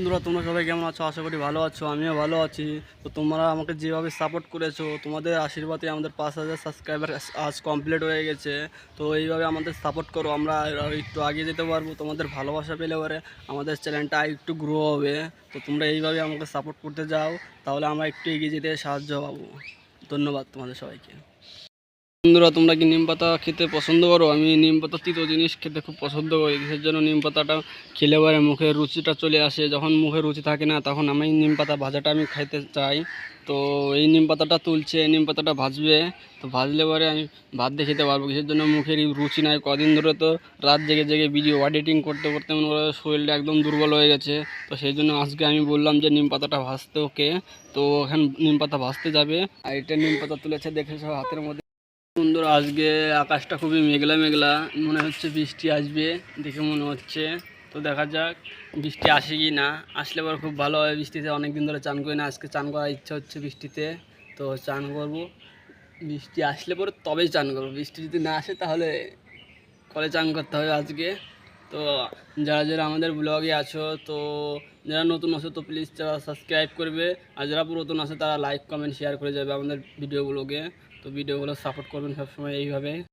বন্ধুরা, তোমরা সবাই কেমন আছো? আশা করি ভালো আছো, আমিও ভালো আছি। তো তোমরা আমাকে যেভাবে সাপোর্ট করেছ, তোমাদের আশীর্বাদে আমাদের পাঁচ হাজার সাবস্ক্রাইবার আজ কমপ্লিট হয়ে গেছে। তো এইভাবে আমাদের সাপোর্ট করো, আমরা একটু আগে যেতে পারব। তোমাদের ভালোবাসা পেলে পরে আমাদের চ্যানেলটা একটু গ্রো হবে। তো তোমরা এইভাবে আমাকে সাপোর্ট করতে যাও, তাহলে আমরা একটু এগিয়ে যেতে সাহায্য পাবো। ধন্যবাদ তোমাদের সবাইকে। বন্ধুরা, তোমরা কি নিম পাতা খেতে পছন্দ করো? আমি নিম পাতা তিতো জিনিস খেতে খুব পছন্দ করি। কিসের জন্য নিম পাতাটা খেলে পরে মুখের রুচিটা চলে আসে। যখন মুখে রুচি থাকে না, তখন আমি নিম পাতা ভাজাটা আমি খাইতে চাই। তো এই নিম পাতাটা তুলছে নিম পাতাটা ভাজবে। তো ভাজলে পরে আমি ভাত দিয়ে খেতে পারব। কিসের জন্য মুখের রুচি নাই। কদিন ধরে তো রাত জেগে জেগে ভিডিও এডিটিং করতে করতে মনে করো শরীরটা একদম দুর্বল হয়ে গেছে। তো সেই জন্য আজকে আমি বললাম যে নিম পাতাটা ভাজতে ওকে। তো ওখানে নিম পাতা ভাজতে যাবে। আর এটা নিম পাতা তুলেছে, দেখে সব হাতের মধ্যে সুন্দর, আজকে আকাশটা খুবই মেঘলা মেঘলা। মনে হচ্ছে বৃষ্টি আসবে, দেখে মনে হচ্ছে। তো দেখা যাক, বৃষ্টি আসে কি না। আসলে পর খুব ভালো হয় বৃষ্টিতে অনেক দিন ধরে চান করি না। আজকে চান করার ইচ্ছা হচ্ছে বৃষ্টিতে। তো চান করব। বৃষ্টি আসলে পরে তবেই চান করব। বৃষ্টি যদি না আসে তাহলে কলে চান করতে হবে আজকে? তো যারা যারা আমাদের ব্লগে আছো, তো যারা নতুন আছো, তো প্লিজ যারা সাবস্ক্রাইব করবে। আর যারা পুরাতন আছে, তারা লাইক কমেন্ট শেয়ার করে যাবে আমাদের ভিডিওগুলোকে তো ভিডিওগুলো সাপোর্ট করবেন সবসময় এইভাবে।